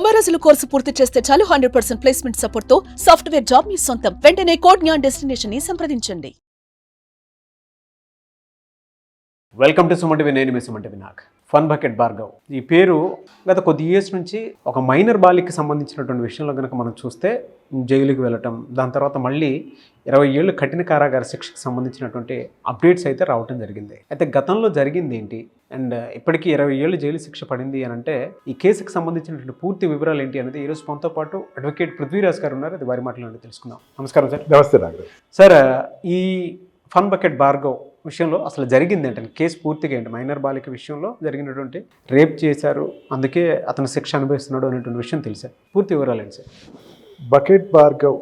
తొంభై కోర్సు పూర్తి చేస్తే చాలు హండ్రెడ్ పర్సెంట్ ప్లేస్మెంట్ సపోర్ట్తో సాఫ్ట్వేర్ జాబ్ మీ సొంతం. వెంటనే కోడ్ జ్ఞాన్ డెస్టినేషన్ని సంప్రదించండి. వెల్కమ్ టు సుమంటివి నేను మీ సుమంటివి వినాక్ ఫన్ బకెట్ భార్గవ్. ఈ పేరు గత కొద్ది ఇయర్స్ నుంచి ఒక మైనర్ బాలికి సంబంధించినటువంటి విషయంలో కనుక మనం చూస్తే జైలుకి వెళ్ళటం దాని తర్వాత మళ్ళీ ఇరవై ఏళ్ళు కఠిన కారాగార శిక్షకు సంబంధించినటువంటి అప్డేట్స్ అయితే రావటం జరిగింది. అయితే గతంలో జరిగింది ఏంటి? అండ్ ఇప్పటికీ ఇరవై ఏళ్ళు జైలు శిక్ష పడింది అని అంటే ఈ కేసుకు సంబంధించినటువంటి పూర్తి వివరాలు ఏంటి అనేది ఈరోజు మనతో పాటు అడ్వకేట్ పృథ్వీరాజ్ గారు ఉన్నారు. అది వారి మాటలు తెలుసుకుందాం. నమస్కారం సార్. నమస్తే నాగరాజ్. సార్ ఈ ఫన్ బకెట్ భార్గవ్ విషయంలో అసలు జరిగింది ఏంటంటే కేసు పూర్తిగా ఏంటి? మైనర్ బాలిక విషయంలో జరిగినటువంటి రేప్ చేశారు అందుకే అతను శిక్ష అనుభవిస్తున్నాడు అనేటువంటి విషయం తెలుసా? పూర్తి వివరాలు ఏంటి సార్? బకెట్ భార్గవ్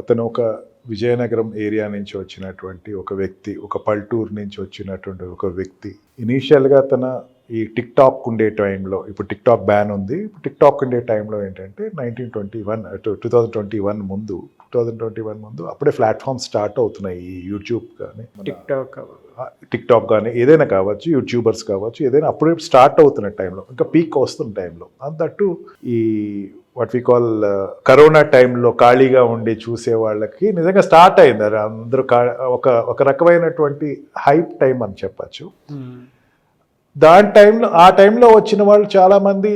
అతను ఒక విజయనగరం ఏరియా నుంచి వచ్చినటువంటి ఒక వ్యక్తి ఒక పల్టూరు నుంచి వచ్చినటువంటి ఒక వ్యక్తి ఇనీషియల్గా తన ఈ టిక్ టాక్ ఉండే టైంలో ఇప్పుడు టిక్ టాక్ బ్యాన్ ఉంది ఇప్పుడు టిక్ టాక్ ఉండే టైంలో ఏంటంటే nineteen twenty one two thousand twenty one ముందు టూ థౌజండ్ ట్వంటీ వన్ ముందు అప్పుడే ప్లాట్ఫామ్ స్టార్ట్ అవుతున్నాయి ఈ యూట్యూబ్ కానీ టిక్ టాక్ టిక్ టాక్ కానీ ఏదైనా కావచ్చు యూట్యూబర్స్ కావచ్చు ఏదైనా అప్పుడే స్టార్ట్ అవుతున్న టైంలో ఇంకా పీక్ వస్తున్న టైంలో. అంతట్టు ఈ వాట్ వి కాల్ కరోనా టైంలో ఖాళీగా ఉండి చూసే వాళ్ళకి నిజంగా స్టార్ట్ అయింది. అది అందరూ ఒక ఒక రకమైనటువంటి హైప్ టైం అని చెప్పచ్చు. దాని టైంలో ఆ టైంలో వచ్చిన వాళ్ళు చాలామంది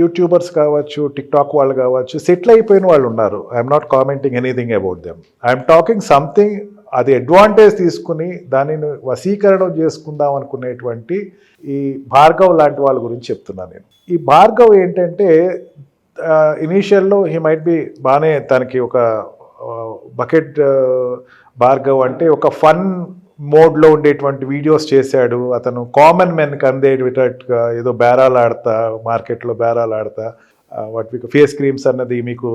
యూట్యూబర్స్ కావచ్చు టిక్ టాక్ వాళ్ళు కావచ్చు సెటిల్ అయిపోయిన వాళ్ళు ఉన్నారు. I'm not commenting anything about them I'm talking something అది అడ్వాంటేజ్ తీసుకుని దానిని వశీకరణం చేసుకుందాం అనుకునేటువంటి ఈ భార్గవ్ లాంటి వాళ్ళ గురించి చెప్తున్నాను నేను. ఈ భార్గవ్ ఏంటంటే ఇనీషియల్లో హీ మైట్ బి బాగానే తనకి ఒక బకెట్ భార్గవ్ అంటే ఒక ఫన్ మోడ్లో ఉండేటువంటి వీడియోస్ చేశాడు. అతను కామన్ మెన్కి అందేటట్టుగా ఏదో బేరాలు ఆడతా మార్కెట్లో బేరాలు ఆడతా. వాటి మీకు ఫేస్ క్రీమ్స్ అన్నది మీకు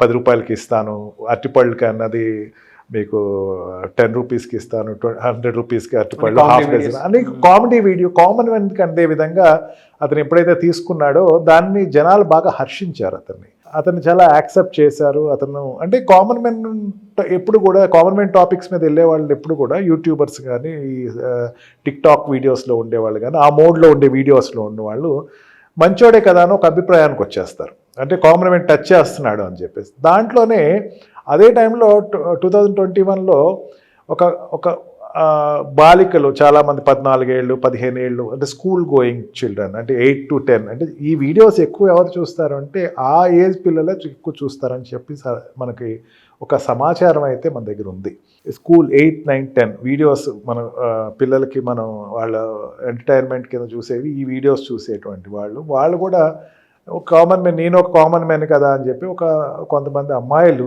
పది రూపాయలకి ఇస్తాను అరటిపళ్ళకి అన్నది మీకు టెన్ రూపీస్కి ఇస్తాను హండ్రెడ్ రూపీస్కి అరటిపళ్ళు హాఫ్ డజన్. అని కామెడీ వీడియో కామన్ మెన్కి అందే విధంగా అతను ఎప్పుడైతే తీసుకున్నాడో దాన్ని జనాలు బాగా హర్షించారు అతన్ని. అతను చాలా యాక్సెప్ట్ చేశారు. అతను అంటే కామన్ మెన్ ఎప్పుడు కూడా కామన్ మెన్ టాపిక్స్ మీద వెళ్ళే వాళ్ళు ఎప్పుడు కూడా యూట్యూబర్స్ కానీ ఈ టిక్ టాక్ వీడియోస్లో ఉండేవాళ్ళు కానీ ఆ మోడ్లో ఉండే వీడియోస్లో ఉండేవాళ్ళు మంచోడే కదా అని ఒక అభిప్రాయానికి వచ్చేస్తారు. అంటే కామన్ మెన్ టచ్ చేస్తున్నాడు అని చెప్పేసి. దాంట్లోనే అదే టైంలో టూ థౌజండ్ ట్వంటీ వన్లో ఒక ఒక బాలికలు చాలామంది పద్నాలుగేళ్ళు పదిహేను ఏళ్ళు అంటే స్కూల్ గోయింగ్ చిల్డ్రన్ అంటే ఎయిట్ టు టెన్ అంటే ఈ వీడియోస్ ఎక్కువ ఎవరు చూస్తారు అంటే ఆ ఏజ్ పిల్లలే ఎక్కువ చూస్తారని చెప్పి స- మనకి ఒక సమాచారం అయితే మన దగ్గర ఉంది. School eight nine ten videos మన పిల్లలకి మనం వాళ్ళ ఎంటర్టైన్మెంట్ కింద చూసేవి ఈ వీడియోస్ చూసేటువంటి వాళ్ళు. వాళ్ళు కూడా ఒక కామన్ మ్యాన్ నేను ఒక కామన్ మ్యాన్ కదా అని చెప్పి ఒక కొంతమంది అమ్మాయిలు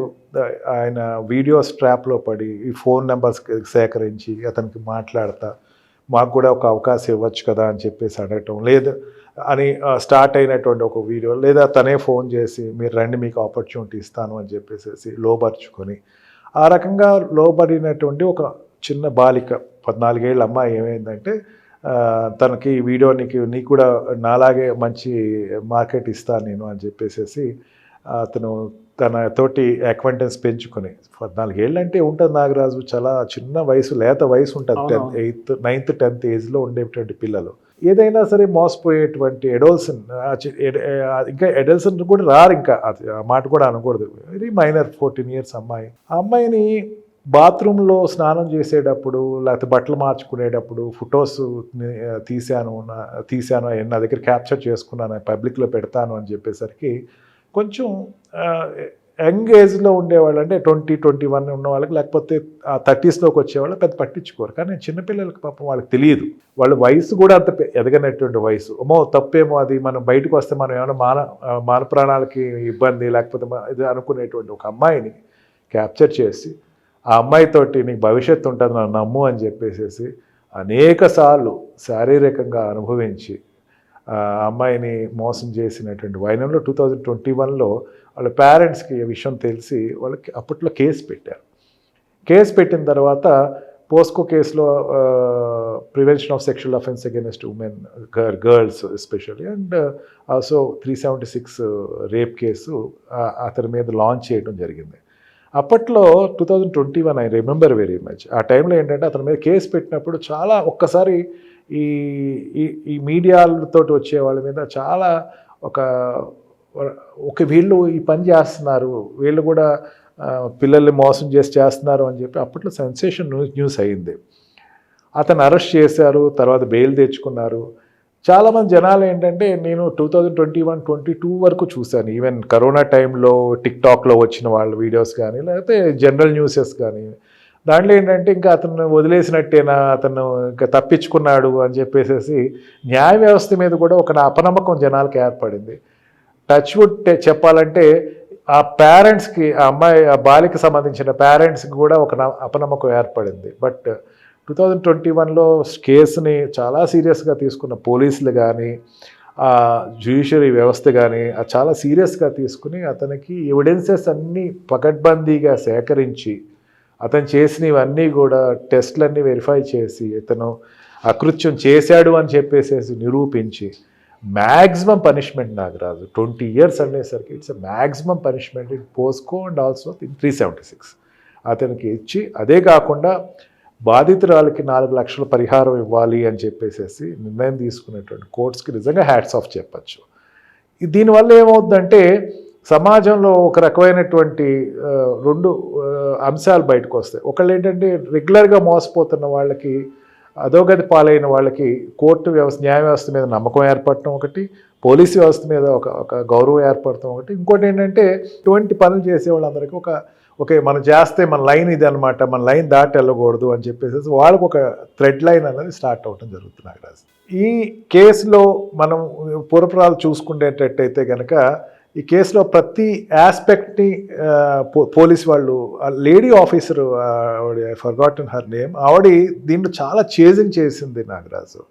ఆయన వీడియోస్ ట్రాప్లో పడి ఈ ఫోన్ నెంబర్స్ సేకరించి అతనికి మాట్లాడతా మాకు కూడా ఒక అవకాశం ఇవ్వచ్చు కదా అని చెప్పేసి అడగటం లేదు అని స్టార్ట్ అయినటువంటి ఒక వీడియో లేదా తనే ఫోన్ చేసి మీరు రండి మీకు ఆపర్చునిటీ ఇస్తాను అని చెప్పేసి లోపరుచుకొని ఆ రకంగా లోబడినటువంటి ఒక చిన్న బాలిక పద్నాలుగేళ్ళ అమ్మాయి ఏమైందంటే తనకి వీడియో నీకు నీకు కూడా నాలాగే మంచి మార్కెట్ ఇస్తాను నేను అని చెప్పేసి అతను తన తోటి అక్వెంటెన్స్ పెంచుకొని పద్నాలుగేళ్ళు అంటే ఉంటుంది నాగరాజు చాలా చిన్న వయసు లేత వయసు ఉంటుంది. టెన్త్. ఎయిత్ నైన్త్ టెన్త్ ఏజ్లో ఉండేటువంటి పిల్లలు. ఏదైనా సరే మోసపోయేటువంటి ఎడోల్సన్ ఇంకా ఎడల్సన్ కూడా రారు ఇంకా. ఆ మాట కూడా అనకూడదు. వెరీ మైనర్ ఫోర్టీన్ ఇయర్స్ అమ్మాయి. ఆ అమ్మాయిని బాత్రూంలో స్నానం చేసేటప్పుడు లేకపోతే బట్టలు మార్చుకునేటప్పుడు ఫొటోస్ తీశాను. నా- తీశాను. అవన్నీ నా దగ్గర క్యాప్చర్ చేసుకున్నాను. పబ్లిక్లో పెడతాను అని చెప్పేసరికి కొంచెం యంగ్ ఏజ్లో ఉండేవాళ్ళు అంటే ట్వంటీ ట్వంటీ వన్ ఉన్న వాళ్ళకి లేకపోతే ఆ థర్టీస్లోకి వచ్చేవాళ్ళు పెద్ద పట్టించుకోరు. కానీ చిన్నపిల్లలకి పాపం వాళ్ళకి తెలియదు. వాళ్ళ వయసు కూడా అంత ఎదగనటువంటి వయసు. అమ్మో తప్పేమో అది మనం బయటకు వస్తే మనం ఏమైనా మాన మాన ప్రాణాలకి ఇబ్బంది లేకపోతే ఇది అనుకునేటువంటి ఒక అమ్మాయిని క్యాప్చర్ చేసి ఆ అమ్మాయితోటి నీకు భవిష్యత్తు ఉంటుంది నన్ను నమ్ము అని చెప్పేసేసి అనేక సార్లు శారీరకంగా అనుభవించి అమ్మాయిని మోసం చేసినటువంటి వైనంలో టూ థౌజండ్ ట్వంటీ వన్లో వాళ్ళ పేరెంట్స్కి ఈ విషయం తెలిసి వాళ్ళకి అప్పట్లో కేసు పెట్టారు. కేసు పెట్టిన తర్వాత పోస్కో కేసులో prevention of sexual offence against women girls especially and also three seventy six rape case అతని మీద లాంచ్ చేయడం జరిగింది. అప్పట్లో two thousand twenty one I remember very much ఆ టైంలో ఏంటంటే అతని మీద కేసు పెట్టినప్పుడు చాలా ఒక్కసారి ఈ ఈ ఈ మీడియాలతో వచ్చే వాళ్ళ మీద చాలా ఒక ఒక వీళ్ళు ఈ పని చేస్తున్నారు వీళ్ళు కూడా పిల్లల్ని మోసం చేసి చేస్తున్నారు అని చెప్పి అప్పట్లో సెన్సేషన్ న్యూస్ అయింది. అతను అరెస్ట్ చేశారు తర్వాత బెయిల్ తెచ్చుకున్నారు. చాలామంది జనాలు ఏంటంటే నేను two thousand twenty one twenty two వరకు చూశాను. ఈవెన్ కరోనా టైంలో టిక్టాక్లో వచ్చిన వాళ్ళ వీడియోస్ కానీ లేకపోతే జనరల్ న్యూసెస్ కానీ. దాంట్లో ఏంటంటే ఇంకా అతను వదిలేసినట్టేనా అతను ఇంకా తప్పించుకున్నాడు అని చెప్పేసి న్యాయ వ్యవస్థ మీద కూడా ఒక అపనమ్మకం జనాలకు ఏర్పడింది. టచ్ వుడ్ చెప్పాలంటే ఆ పేరెంట్స్కి ఆ అమ్మాయి ఆ బాలికి సంబంధించిన పేరెంట్స్కి కూడా ఒక న- అపనమ్మకం ఏర్పడింది. బట్ టూ థౌజండ్ ట్వంటీ వన్లో కేసుని చాలా సీరియస్గా తీసుకున్న పోలీసులు కానీ ఆ జ్యుడిషియరీ వ్యవస్థ కానీ చాలా సీరియస్గా తీసుకుని అతనికి ఎవిడెన్సెస్ అన్నీ పకడ్బందీగా సేకరించి అతను చేసినవన్నీ కూడా టెస్ట్లన్నీ వెరిఫై చేసి ఇతను అకృత్యం చేశాడు అని చెప్పేసేసి నిరూపించి మ్యాక్సిమం పనిష్మెంట్ నాకు రాదు ట్వంటీ ఇయర్స్ అనేసరికి it's maximum punishment in POCSO and also in three seventy six. అతనికి ఇచ్చి అదే కాకుండా బాధితురాలకి నాలుగు లక్షల పరిహారం ఇవ్వాలి అని చెప్పేసేసి నిర్ణయం తీసుకునేటువంటి కోర్ట్స్కి నిజంగా హ్యాట్స్ ఆఫ్ చెప్పచ్చు. దీనివల్ల ఏమవుతుందంటే సమాజంలో ఒక రకమైనటువంటి రెండు అంశాలు బయటకు వస్తాయి. ఒకళ్ళు ఏంటంటే రెగ్యులర్గా మోసపోతున్న వాళ్ళకి అధోగతి పాలైన వాళ్ళకి కోర్టు వ్యవస్థ న్యాయ వ్యవస్థ మీద నమ్మకం ఏర్పడటం ఒకటి పోలీసు వ్యవస్థ మీద ఒక ఒక గౌరవం ఏర్పడటం ఒకటి. ఇంకోటి ఏంటంటే ఇటువంటి పనులు చేసే వాళ్ళందరికీ ఒక ఓకే మనం చేస్తే మన లైన్ ఇది అనమాట మన లైన్ దాటి వెళ్ళకూడదు అని చెప్పేసి వాళ్ళకు ఒక థ్రెడ్ లైన్ అనేది స్టార్ట్ అవ్వడం జరుగుతుంది నాగరాజు. ఈ కేసులో మనం పూర్వపురాలు చూసుకునేటట్టయితే కనుక ఈ కేసులో ప్రతి ఆస్పెక్ట్ని పోలీస్ వాళ్ళు లేడీ ఆఫీసర్ ఆవిడ ఫర్గాటన్ హర్ నేమ్ ఆవిడ దీంట్లో చాలా చేజింగ్ చేసింది నాగరాజు.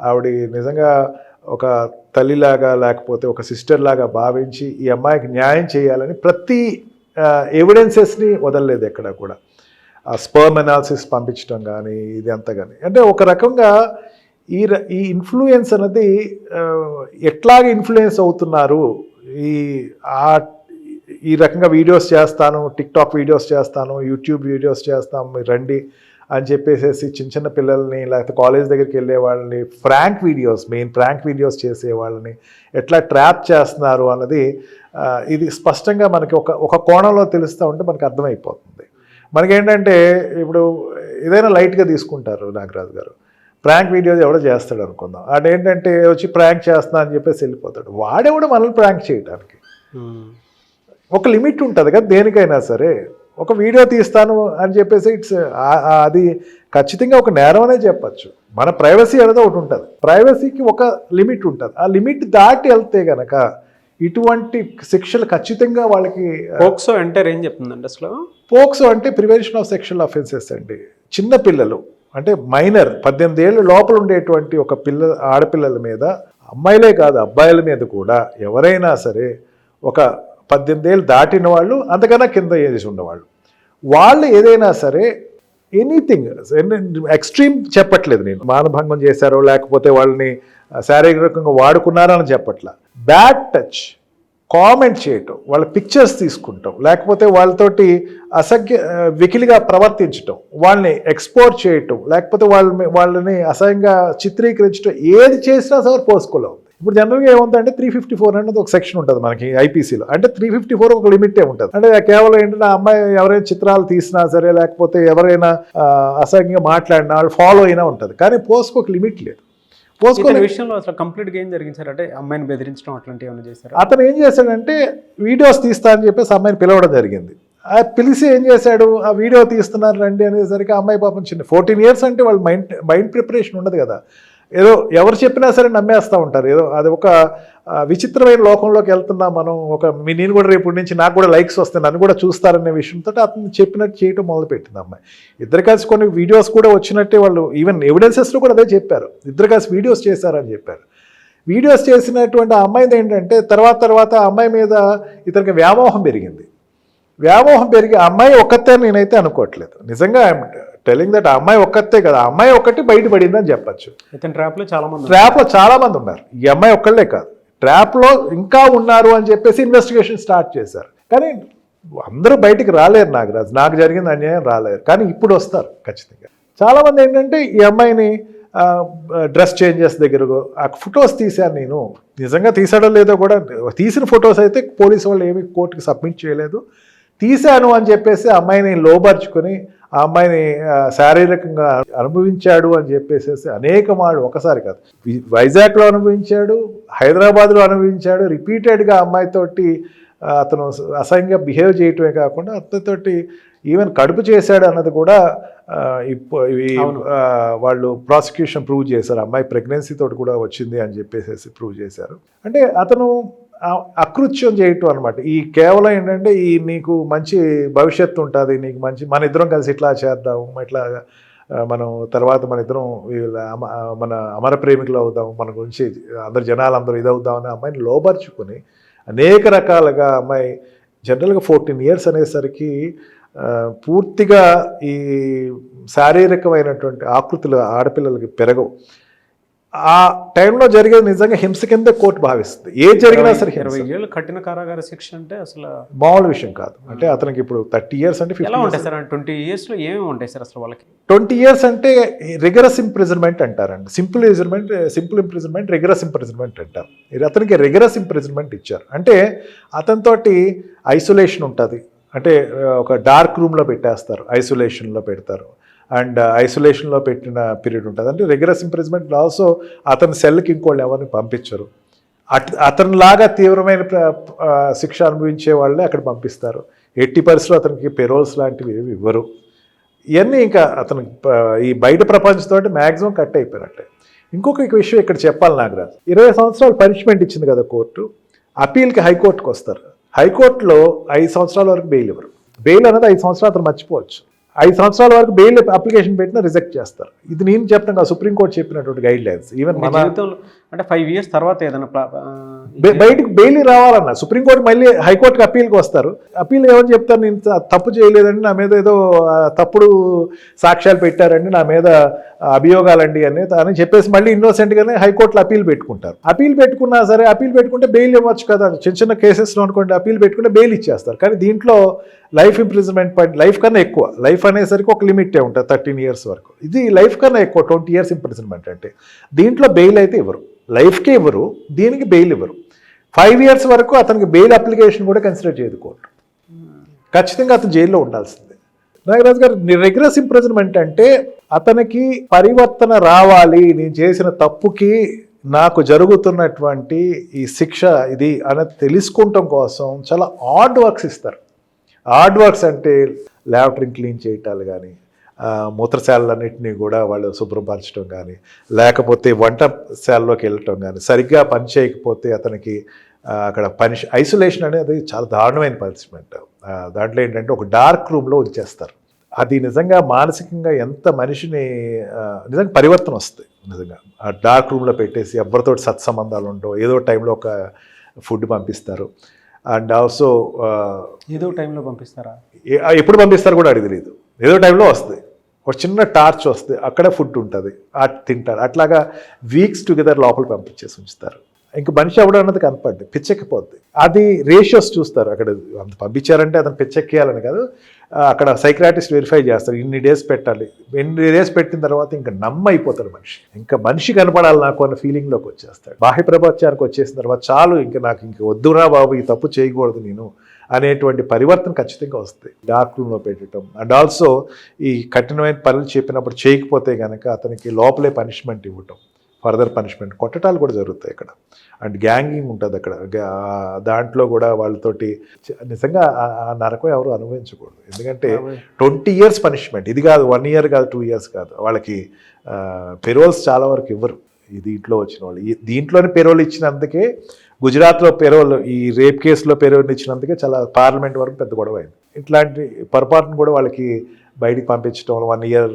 ఆవిడ నిజంగా ఒక తల్లిలాగా లేకపోతే ఒక సిస్టర్ లాగా భావించి ఈ అమ్మాయికి న్యాయం చేయాలని ప్రతి ఎవిడెన్సెస్ని వదలలేదు ఎక్కడ కూడా. ఆ స్పర్మ్ అనాలిసిస్ పంపించడం కానీ ఇది అంతా కానీ అంటే ఒక రకంగా ఈ ర- ఈ ఇన్ఫ్లుయెన్స్ అనేది ఎట్లాగ ఇన్ఫ్లుయెన్స్ అవుతున్నారు? ఈ ఆ ఈ రకంగా వీడియోస్ చేస్తాను టిక్టాక్ వీడియోస్ చేస్తాను యూట్యూబ్ వీడియోస్ చేస్తాం రండి అని చెప్పేసేసి చిన్న చిన్న పిల్లల్ని లేకపోతే కాలేజ్ దగ్గరికి వెళ్ళే వాళ్ళని prank videos main prank videos చేసే వాళ్ళని ఎట్లా ట్రాప్ చేస్తున్నారు అన్నది ఇది స్పష్టంగా మనకి ఒక ఒక కోణంలో తెలుస్తూ ఉంటే మనకు అర్థమైపోతుంది. మనకేంటంటే ఇప్పుడు ఏదైనా లైట్గా తీసుకుంటారు నాగరాజు గారు. ప్రాంక్ వీడియోస్ ఎవడో చేస్తాడు అనుకుందాం. ఆడేంటంటే వచ్చి ప్రాంక్ చేస్తున్నా అని చెప్పేసి వెళ్ళిపోతాడు. వాడెవడో మనల్ని ప్రాంక్ చేయడానికి? ఒక లిమిట్ ఉంటుంది కదా దేనికైనా సరే. ఒక వీడియో తీస్తాను అని చెప్పేసి ఇట్స్ అది ఖచ్చితంగా ఒక నేరం అనే చెప్పచ్చు. మన ప్రైవసీ అనేది ఒకటి ఉంటుంది. ప్రైవసీకి ఒక లిమిట్ ఉంటుంది. ఆ లిమిట్ దాటి వెళ్తే గనక ఇటువంటి శిక్షలు ఖచ్చితంగా వాళ్ళకి పోక్సో ఎంటర్ ఏం చెప్తుందండి అసలు? పోక్సో అంటే ప్రివెన్షన్ ఆఫ్ సెక్షువల్ అఫెన్సెస్ అండి. చిన్న పిల్లలు అంటే మైనర్ పద్దెనిమిది ఏళ్ళు లోపల ఉండేటువంటి ఒక పిల్ల ఆడపిల్లల మీద అమ్మాయిలే కాదు అబ్బాయిల మీద కూడా ఎవరైనా సరే ఒక పద్దెనిమిది ఏళ్ళు దాటిన వాళ్ళు అంతకన్నా కింద ఏజ్ ఉన్నవాళ్ళు. వాళ్ళు ఏదైనా సరే ఎనీథింగ్ ఎక్స్ట్రీమ్ చెప్పట్లేదు నేను. మానభంగం చేశారో లేకపోతే వాళ్ళని శారీరకంగా వాడుకున్నారో అని చెప్పట్ల. బ్యాడ్ టచ్ కామెంట్ చేయటం వాళ్ళ పిక్చర్స్ తీసుకుంటాం లేకపోతే వాళ్ళతోటి అసహ్య వికిలిగా ప్రవర్తించటం వాళ్ళని ఎక్స్పోర్ట్ చేయటం లేకపోతే వాళ్ళని వాళ్ళని అసహ్యంగా చిత్రీకరించడం ఏది చేసినా సరే పోసుకోలో ఇప్పుడు జనరల్గా ఏముందంటే త్రీ ఫిఫ్టీ ఫోర్ అనేది ఒక సెక్షన్ ఉంటుంది మనకి ఐపీసీలో. అంటే త్రీ ఫిఫ్టీ ఫోర్ ఒక లిమిటే ఉంటుంది. అంటే కేవలం ఏంటంటే నా అమ్మాయి ఎవరైనా చిత్రాలు తీసినా సరే లేకపోతే ఎవరైనా అసహ్యంగా మాట్లాడినా వాళ్ళు ఫాలో అయినా ఉంటుంది. కానీ పోస్కో ఒక లిమిట్ లేదు. పోస్కో ఇతని విషయంలో అసలు కంప్లీట్గా ఏం జరిగింది సార్? అంటే అమ్మాయిని బెదిరించడం అట్లాంటివి ఏమైనా చేశారా? అతను ఏం చేశాడంటే వీడియోస్ తీస్తా అని చెప్పేసి అమ్మాయిని పిలవడం జరిగింది. ఆ పిలిచి ఏం చేశాడు? ఆ వీడియో తీస్తున్నారు రండి అనేసరికి అమ్మాయి పాపం చిన్న ఫోర్టీన్ ఇయర్స్ అంటే వాళ్ళ మైండ్ మైండ్ ప్రిపరేషన్ ఉండదు కదా. ఏదో ఎవరు చెప్పినా సరే నమ్మేస్తూ ఉంటారు. ఏదో అది ఒక విచిత్రమైన లోకంలోకి వెళ్తున్నా మనం. ఒక మీ నేను కూడా రేపు నుంచి నాకు కూడా లైక్స్ వస్తాయి నన్ను కూడా చూస్తారనే విషయంతో అతను చెప్పినట్టు చేయటం మొదలుపెట్టింది అమ్మాయి. ఇద్దరు కలిసి కొన్ని వీడియోస్ కూడా వచ్చినట్టే వాళ్ళు ఈవెన్ ఎవిడెన్సెస్లో కూడా అదే చెప్పారు. ఇద్దరు కలిసి వీడియోస్ చేశారని చెప్పారు. వీడియోస్ చేసినటువంటి ఆ అమ్మాయిది ఏంటంటే తర్వాత తర్వాత ఆ అమ్మాయి మీద ఇతనికి వ్యామోహం పెరిగింది. వ్యామోహం పెరిగి అమ్మాయి ఒక్కతే అని నేనైతే అనుకోవట్లేదు. నిజంగా టెలింగ్ దట్ ఆ అమ్మాయి ఒక్కతే కదా అమ్మాయి ఒక్కటి బయటపడింది అని చెప్పచ్చు. ఇతని ట్రాప్లో చాలా మంది ట్రాప్లో చాలా మంది ఉన్నారు. ఈ అమ్మాయి ఒక్కళ్ళే కాదు. ట్రాప్లో ఇంకా ఉన్నారు అని చెప్పేసి ఇన్వెస్టిగేషన్ స్టార్ట్ చేశారు. కానీ అందరూ బయటికి రాలేరు నాగరాజు. నాకు జరిగింది అన్యాయం రాలేరు. కానీ ఇప్పుడు వస్తారు ఖచ్చితంగా. చాలామంది ఏంటంటే ఈ అమ్మాయిని డ్రెస్ చేంజెస్ దగ్గర ఆ ఫొటోస్ తీశాను నేను. నిజంగా తీసాడో లేదో కూడా తీసిన ఫొటోస్ అయితే పోలీసు వాళ్ళు ఏమి కోర్టుకి సబ్మిట్ చేయలేదు. తీశాను అని చెప్పేసి అమ్మాయిని లోబర్చుకొని ఆ అమ్మాయిని శారీరకంగా అనుభవించాడు అని చెప్పేసి అనేక మాడు ఒకసారి కాదు. వైజాగ్లో అనుభవించాడు హైదరాబాద్లో అనుభవించాడు రిపీటెడ్గా అమ్మాయితోటి అతను అసహ్యంగా బిహేవ్ చేయటమే కాకుండా అతనితోటి ఈవెన్ కడుపు చేశాడు అన్నది కూడా ఇవి, వాళ్ళు ప్రాసిక్యూషన్ ప్రూవ్ చేశారు. అమ్మాయి ప్రెగ్నెన్సీ తోటి కూడా వచ్చింది అని చెప్పేసి ప్రూవ్ చేశారు. అంటే అతను అకృత్యం చేయటం అనమాట ఈ కేవలం ఏంటంటే ఈ నీకు మంచి భవిష్యత్తు ఉంటుంది నీకు మంచి మన ఇద్దరం కలిసి ఇట్లా చేద్దాం ఇట్లా మనం తర్వాత మన ఇద్దరం మన అమర ప్రేమికులు అవుదాం మన గురించి అందరు జనాలు అందరూ ఇదవుదాం అని అమ్మాయిని లోపరుచుకొని అనేక రకాలుగా అమ్మాయి జనరల్గా ఫోర్టీన్ ఇయర్స్ అనేసరికి పూర్తిగా ఈ శారీరకమైనటువంటి ఆకృతులు ఆడపిల్లలకి పెరగవు. ఆ టైంలో జరిగేది నిజంగా హింస కింద కోర్టు భావిస్తుంది. ఏ జరిగినా సరే ఇరవై ఏళ్ళు కఠిన కారాగార శిక్ష అంటే అసలు మామూలు విషయం కాదు. అంటే అతనికి ఇప్పుడు థర్టీ ఇయర్స్ అంటే ఎలా ఉంటాయి సార్? ట్వంటీ ఇయర్స్లో ఏమేమి ఉంటాయి సార్ అసలు వాళ్ళకి? ట్వంటీ ఇయర్స్ అంటే రిగరస్ ఇంప్రిజన్మెంట్ అంటారండి. Simple imprisonment simple imprisonment rigorous imprisonment అంటారు. ఇది అతనికి రిగరస్ ఇంప్రిజన్మెంట్ ఇచ్చారు. అంటే అతనితోటి ఐసోలేషన్ ఉంటుంది. అంటే ఒక డార్క్ రూమ్లో పెట్టేస్తారు. ఐసోలేషన్లో పెడతారు. అండ్ uh, ఐసోలేషన్లో పెట్టిన పీరియడ్ ఉంటుంది. అంటే రెగ్యులర్ ఇంప్రెస్మెంట్ ఆల్సో అతని సెల్కి ఇంకోళ్ళు ఎవరిని పంపించరు. అట్ అతనిలాగా తీవ్రమైన శిక్ష అనుభవించే వాళ్ళే అక్కడ పంపిస్తారు. ఎట్టి పరిస్థితులు అతనికి పెరోల్స్ లాంటివి ఏవి ఇవ్వరు. ఇవన్నీ ఇంకా అతను ఈ బయట ప్రపంచంతో మ్యాక్సిమం కట్ అయిపోయినట్టే. ఇంకొక విషయం ఇక్కడ చెప్పాలి నాగరాజ్. ఇరవై సంవత్సరాలు పనిష్మెంట్ ఇచ్చింది కదా కోర్టు. అప్పీల్కి హైకోర్టుకి వస్తారు హైకోర్టులో ఐదు సంవత్సరాల వరకు బెయిల్ ఇవ్వరు. బెయిల్ అనేది ఐదు సంవత్సరాలు అతను మర్చిపోవచ్చు. ఐదు సంవత్సరాల వరకు బెయిల్ అప్లికేషన్ పెట్టినా రిజెక్ట్ చేస్తారు. ఇది నేను చెప్పిన కదా సుప్రీంకోర్టు చెప్పినటువంటి గైడ్ లైన్స్ ఈవెన్ మన జీవితంలో అంటే ఫైవ్ ఇయర్స్ తర్వాత ఏదైనా బయటకు బెయిల్ రావాలన్న. సుప్రీంకోర్టు మళ్ళీ హైకోర్టుకి అప్పీల్కి వస్తారు. అప్పీల్ ఏమని చెప్తారు? నేను తప్పు చేయలేదండి. నా మీద ఏదో తప్పుడు సాక్ష్యాలు పెట్టారండి. నా మీద అభియోగాలండి అని అని చెప్పేసి మళ్ళీ ఇన్నోసెంట్గానే హైకోర్టులో అప్పీల్ పెట్టుకుంటారు. అప్పీల్ పెట్టుకున్నా సరే అప్పీల్ పెట్టుకుంటే బెయిల్ ఇవ్వచ్చు కదా. చిన్న చిన్న కేసెస్లో అనుకోండి అప్పీల్ పెట్టుకుంటే బెయిల్ ఇచ్చేస్తారు. కానీ దీంట్లో లైఫ్ ఇంప్రిజన్మెంట్ పాయింట్ లైఫ్ కన్నా ఎక్కువ. లైఫ్ అనేసరికి ఒక లిమిటే ఉంటుంది థర్టీన్ ఇయర్స్ వరకు. ఇది లైఫ్ కన్నా ఎక్కువ ట్వంటీ ఇయర్స్ ఇంప్రిజన్మెంట్ అంటే. దీంట్లో బెయిల్ అయితే ఇవ్వరు. లైఫ్కి ఇవ్వరు. దీనికి బెయిల్ ఇవ్వరు. ఫైవ్ ఇయర్స్ వరకు అతనికి బెయిల్ అప్లికేషన్ కూడా కన్సిడర్ చేయదు కోర్టు. ఖచ్చితంగా అతను జైల్లో ఉండాల్సిందే. నాగరాజు గారు రెగ్రెస్ ఇంప్రెజన్మెంట్ అంటే అతనికి పరివర్తన రావాలి నేను చేసిన తప్పుకి నాకు జరుగుతున్నటువంటి ఈ శిక్ష ఇది అనేది తెలుసుకుంటాం కోసం చాలా ఆర్డ్ వర్క్స్ ఇస్తారు. ఆర్డ్ వర్క్స్ అంటే ల్యాబరేటరీ క్లీన్ చేయటాలు కానీ మూత్రశాలన్నింటినీ కూడా వాళ్ళు శుభ్రపరచడం కానీ లేకపోతే వంటశాలలోకి వెళ్ళటం కానీ సరిగ్గా పని చేయకపోతే అతనికి అక్కడ పనిష్ ఐసోలేషన్ అనేది చాలా దారుణమైన పనిష్మెంట్. దాంట్లో ఏంటంటే ఒక డార్క్ రూమ్లో ఉంచేస్తారు. అది నిజంగా మానసికంగా ఎంత మనిషిని నిజంగా పరివర్తన వస్తుంది నిజంగా ఆ డార్క్ రూమ్లో పెట్టేసి ఎవరితో సత్సంబంధాలు ఉండవు. ఏదో టైంలో ఒక ఫుడ్ పంపిస్తారు. అండ్ ఆల్సో ఏదో టైంలో పంపిస్తారా? ఎప్పుడు పంపిస్తారు కూడా అడిగి తెలియదు ఏదో టైంలో వస్తుంది ఒక చిన్న టార్చ్ వస్తుంది అక్కడ ఫుడ్ ఉంటుంది. తింటారు. అట్లాగా వీక్స్ టుగెదర్ లోపల పంపించేసి ఉంచుతారు. ఇంక మనిషి ఎవడు అన్నది కనపడ్డి పిచ్చెక్కిపోద్ది. అది రేషియోస్ చూస్తారు. అక్కడ అంత పంపించారంటే అతను పిచ్చెక్కేయాలని కాదు. అక్కడ సైక్రాటిస్ట్ వెరిఫై చేస్తారు. ఇన్ని డేస్ పెట్టాలి. ఎన్ని డేస్ పెట్టిన తర్వాత ఇంకా నమ్మ అయిపోతాడు మనిషి. ఇంకా మనిషి కనపడాలి నాకు అన్న ఫీలింగ్లోకి వచ్చేస్తాడు. బాహ్య ప్రపంచానికి వచ్చేసిన తర్వాత చాలు ఇంకా నాకు ఇంక వద్దురా బాబు ఈ తప్పు చేయకూడదు నేను అనేటువంటి పరివర్తన ఖచ్చితంగా వస్తుంది. డార్క్ రూమ్లో పెట్టడం. అండ్ ఆల్సో ఈ కఠినమైన పనులు చెప్పినప్పుడు చేయకపోతే కనుక అతనికి లోపలే పనిష్మెంట్ ఇవ్వటం. ఫర్దర్ పనిష్మెంట్ కొట్టటాలు కూడా జరుగుతాయి ఇక్కడ. అండ్ గ్యాంగింగ్ ఉంటుంది అక్కడ. దాంట్లో కూడా వాళ్ళతోటి నిజంగా ఆ- నరకం ఎవరు అనుభవించకూడదు. ఎందుకంటే ట్వంటీ ఇయర్స్ పనిష్మెంట్. ఇది కాదు వన్ ఇయర్ కాదు టూ ఇయర్స్ కాదు. వాళ్ళకి పెరోల్స్ చాలా వరకు ఇవ్వరు. ఈ దీంట్లో వచ్చిన వాళ్ళు. దీంట్లోనే పెరోల్ ఇచ్చినందుకే గుజరాత్లో పెరోల్ ఈ రేప్ కేసులో పెరోల్ ఇచ్చినందుకే చాలా పార్లమెంట్ వరకు పెద్ద గొడవ అయింది. ఇట్లాంటి పొరపాటును కూడా వాళ్ళకి బయటికి పంపించడం వన్ ఇయర్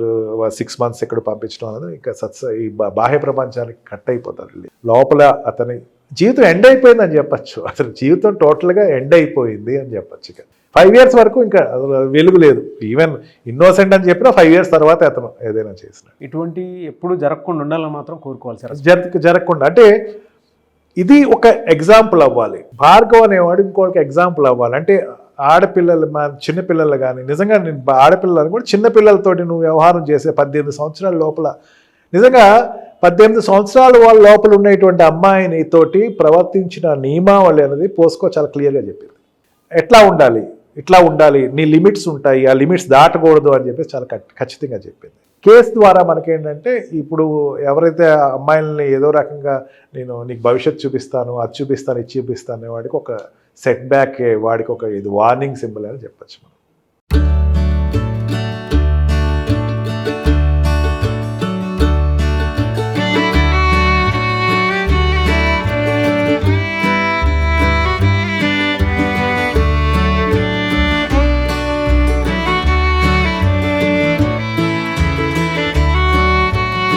సిక్స్ మంత్స్ ఎక్కడ పంపించడం అనేది ఇంకా సత్స ఈ బాహ్య ప్రపంచానికి కట్ అయిపోతారు. లోపల అతని జీవితం ఎండ్ అయిపోయింది అని చెప్పచ్చు. అతని జీవితం టోటల్గా ఎండ్ అయిపోయింది అని చెప్పచ్చు ఇక. ఫైవ్ ఇయర్స్ వరకు ఇంకా అసలు వెలుగు లేదు. ఈవెన్ ఇన్నోసెంట్ అని చెప్పినా ఫైవ్ ఇయర్స్ తర్వాత అతను ఏదైనా చేసిన. ఇటువంటి ఎప్పుడు జరగకుండా ఉండాలని మాత్రం కోరుకోవాలి సార్. జర జరగకుండా. అంటే ఇది ఒక ఎగ్జాంపుల్ అవ్వాలి. భార్గవ్ అనేవాడు ఇంకోటికి ఎగ్జాంపుల్ అవ్వాలి. అంటే ఆడపిల్లలు మా చిన్నపిల్లలు కానీ నిజంగా నేను ఆడపిల్లలు కూడా చిన్నపిల్లలతోటి నువ్వు వ్యవహారం చేసే పద్దెనిమిది సంవత్సరాల లోపల. నిజంగా పద్దెనిమిది సంవత్సరాలు వాళ్ళ లోపల ఉన్నటువంటి అమ్మాయిని తోటి ప్రవర్తించిన నియమావళి అనేది పోస్కో చాలా క్లియర్గా చెప్పింది. ఎట్లా ఉండాలి? ఇట్లా ఉండాలి. నీ లిమిట్స్ ఉంటాయి. ఆ లిమిట్స్ దాటకూడదు అని చెప్పేసి చాలా ఖచ్చితంగా చెప్పింది. కేసు ద్వారా మనకేంటంటే ఇప్పుడు ఎవరైతే అమ్మాయిలని అమ్మాయిల్ని ఏదో రకంగా నేను నీకు భవిష్యత్తు చూపిస్తాను అది చూపిస్తాను ఇది చూపిస్తాను అనే వాడికి ఒక సెట్ బ్యాక్ వాడికి ఒక ఇది వార్నింగ్ సింబల్ అని చెప్పొచ్చు మనం.